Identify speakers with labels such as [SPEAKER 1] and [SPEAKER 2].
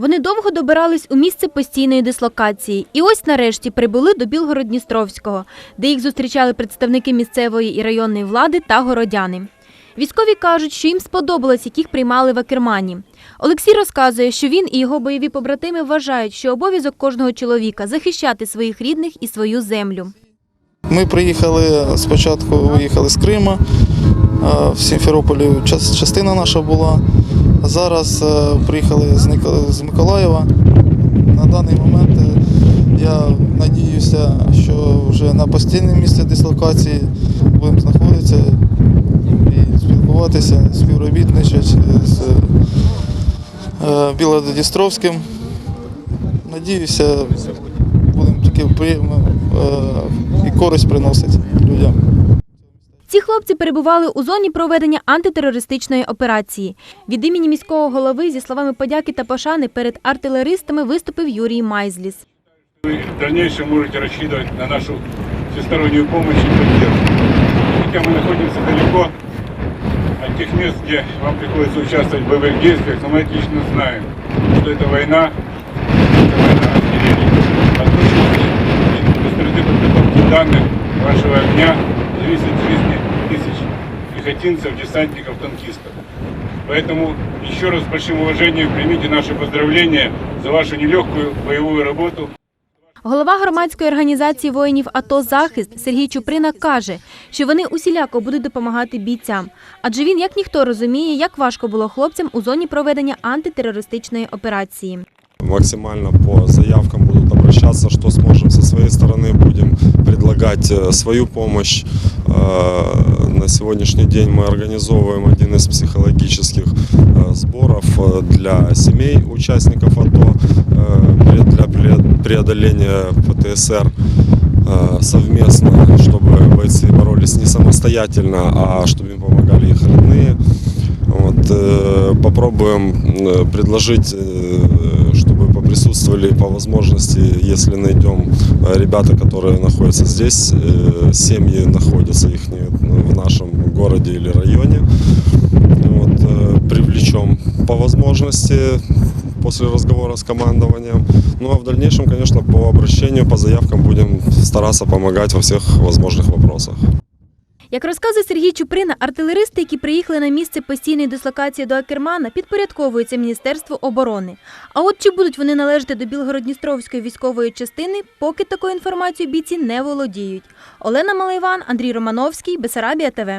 [SPEAKER 1] Вони довго добирались у місце постійної дислокації, і ось нарешті прибули до Білгород-Дністровського, де їх зустрічали представники місцевої і районної влади та городяни. Військові кажуть, що їм сподобалось, як їх приймали в Акермані. Олексій розказує, що він і його бойові побратими вважають, що обов'язок кожного чоловіка захищати своїх рідних і свою землю.
[SPEAKER 2] Ми приїхали спочатку, виїхали з Крима. е, В Сімферополі час- частина наша була. Зараз е, приїхали з Миколаєва. На даний момент е, я надіюся, що вже на постійному місці дислокації будемо знаходитися і спілкуватися, співробітничати з е, Білодністровським. Надіюся, будемо тільки приємно і користь приносити людям.
[SPEAKER 1] Ці хлопці перебували у зоні проведення антитерористичної операції. Від імені міського голови зі словами подяки та пошани перед артилеристами виступив Юрій Майзліс.
[SPEAKER 3] Вы в дальнейшем можете рассчитывать на нашу всестороннюю помощь и поддержку. Хотя мы находимся далеко от тех мест, где вам приходится участвовать в боевых действиях, но мы отлично знаем, что это война, это война артиллерии. От точности и быстроты подготовки данных вашего огня зависит жизни тысяч пехотинцев, десантников, танкистов. Поэтому еще раз с большим уважением примите наши поздравления за вашу нелегкую боевую работу.
[SPEAKER 1] Голова громадської організації воїнів АТО Захист Сергій Чуприна каже, що вони усіляко будуть допомагати бійцям, адже він як ніхто розуміє, як важко було хлопцям у зоні проведення антитерористичної операції.
[SPEAKER 4] максимально по заявкам будут обращаться, что сможем со своей стороны будем предлагать э, свою помощь. Э, На сегодняшний день мы организовываем один из психологических э, сборов э, для семей участников АТО э, пре- для пре- преодоления ПТСР э, совместно, чтобы бойцы боролись не самостоятельно, а чтобы им помогали их родные. Вот, э, попробуем э, предложить, э, чтобы поприсутствовали по возможности, если найдем э, ребята, которые находятся здесь, э, семьи находятся их в нашем городе или районе. Вот, э, привлечем по возможности после разговора с командованием. Ну а в дальнейшем, конечно, по обращению, по заявкам будем стараться помогать во всех возможных вопросах.
[SPEAKER 1] Як розказує Сергій Чуприна, артилеристи, які приїхали на місце постійної дислокації до Акермана, підпорядковуються Міністерству оборони. А от чи будуть вони належати до Білгородністровської військової частини, поки такою інформацією бійці не володіють. Олена Малайван, Андрій Романовський, Бесарабія ТВ.